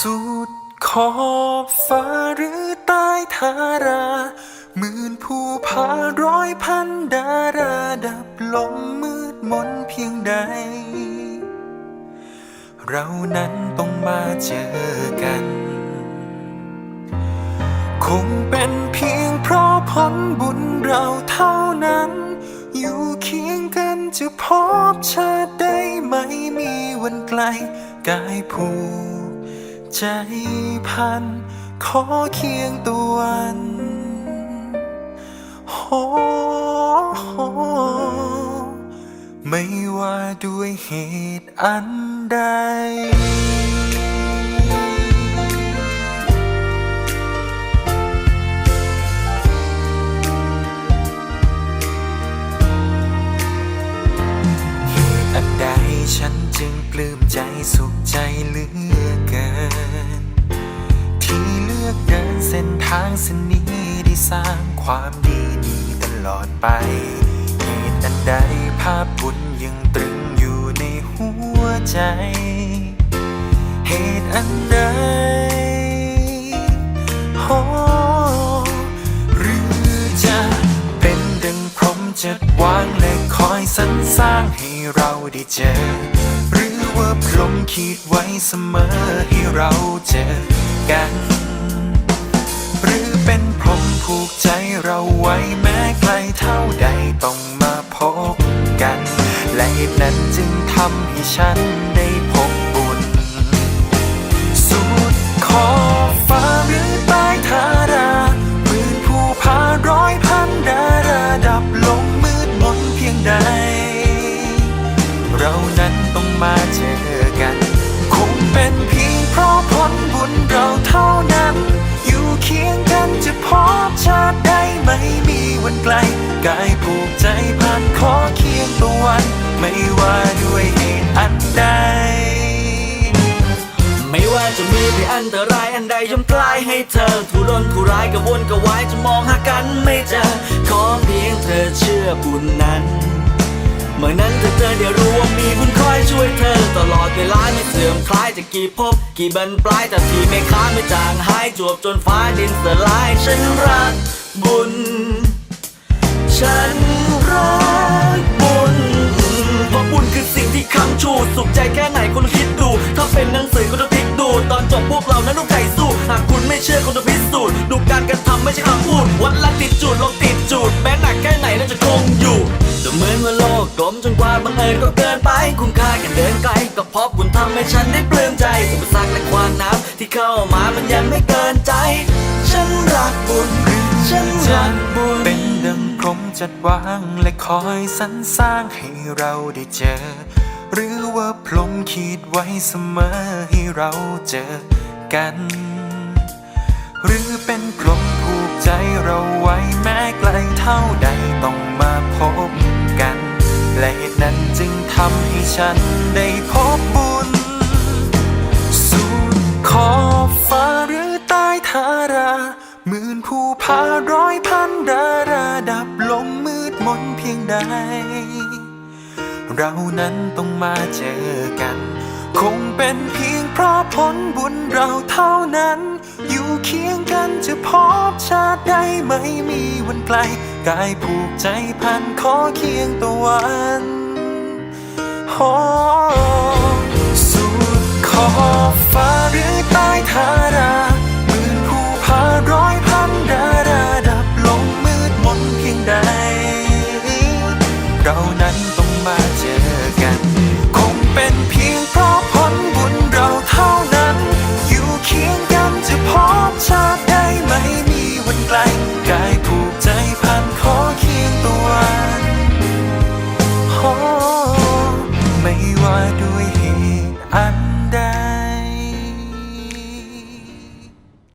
สุดขอบฟ้าหรือใต้ทาราหมื่นภูผาร้อยพันดาราดับลมมืดมนเพียงใด เรานั้นต้องมาเจอกัน คงเป็นเพียงเพราะผลบุญเราเท่านั้น อยู่เคียงกันจะพบชาติได้ไหมมีวันไกลกายผู ใจพัน ขอเคียงตัววันโหโหไม่ว่าด้วยเหตุอันใด ปลื้มใจสุขใจเหลือเกิน ที่เลือกเดินเส้นทางเส้นนี้ได้สร้างความดีนี้ตลอดไปเหตุอันใดภาพบุญยังตรึงอยู่ในหัวใจ เหตุอันใดโอหรือจะเป็นดังพรหมจัดวางและคอยสรรสร้างให้เราได้เจอ ว่าพรมคิดไว้เสมอให้เราเจอกัน หรือเป็นพรมผูกใจเราไว้แม้ไกลเท่าใดต้องมาพบกัน และเหตุนั้นจึงทำให้ฉันได้ กายผูกใจพันขอเคียงตัววัน ไม่ว่าด้วยเหตุอันใด ไม่ว่าจะมีภัยอันตรายอันใดย่อมกลายให้เธอทุรนทุรายกระวนกระวายจะมองหากันไม่เจอ ขอเพียงเธอเชื่อบุญนั้นเมื่อนั้นเธอเจอเดี๋ยวรู้ว่ามีบุญคอยช่วยเธอ ตลอดเวลาไม่เสื่อมคลายจะกี่ภพกี่บรรปลายแต่ที่ไม่ค้าไม่จางหายจวบจนฟ้าดินสลายฉันรักบุญ ฉันรักบุญเพราะบุญคือสิ่งที่ค้ำชูสุขใจแค่ไหนคุณคิดดู ถ้าเป็นหนังสือก็ต้องพลิกดู ตอนจบพวกเรานั้นต้องใจสู้ หากคุณไม่เชื่อคุณต้องพิสูจน์ดูการกระทำไม่ใช่คำพูด วัดละติดจุดลงติดจุดแม้หนักแค่ไหนเราจะคงอยู่ดูเหมือนว่าโลกกลมจนกว่าบังเอิญก็เกินไป คุณค่ากันเดินไกลก็เพราะบุญทำให้ฉันได้ปลื้มใจอุปสรรคและความน้ำที่เข้ามามันยังไม่เกินใจ ฉันรักบุญฉันรักบุญ จัดวางและคอยสรรสร้างให้เราได้เจอ หรือว่าพรหมคิดไว้เสมอให้เราเจอกัน หรือเป็นพรหมผูกใจเราไว้แม้ไกลเท่าใดต้องมาพบกัน และเหตุนั้นจึงทำให้ฉันได้พบบุญสุดขอบฟ้าหรือใต้ทาราหมื่นภูผาร้อยพันดาราดับ มนเพียงใด เรานั้นต้องมาเจอกัน คงเป็นเพียงเพราะผลบุญเราเท่านั้น อยู่เคียงกันจะพบชาติใดไม่มีวันไกล กายผูกใจพันขอเคียงตะววันโอ้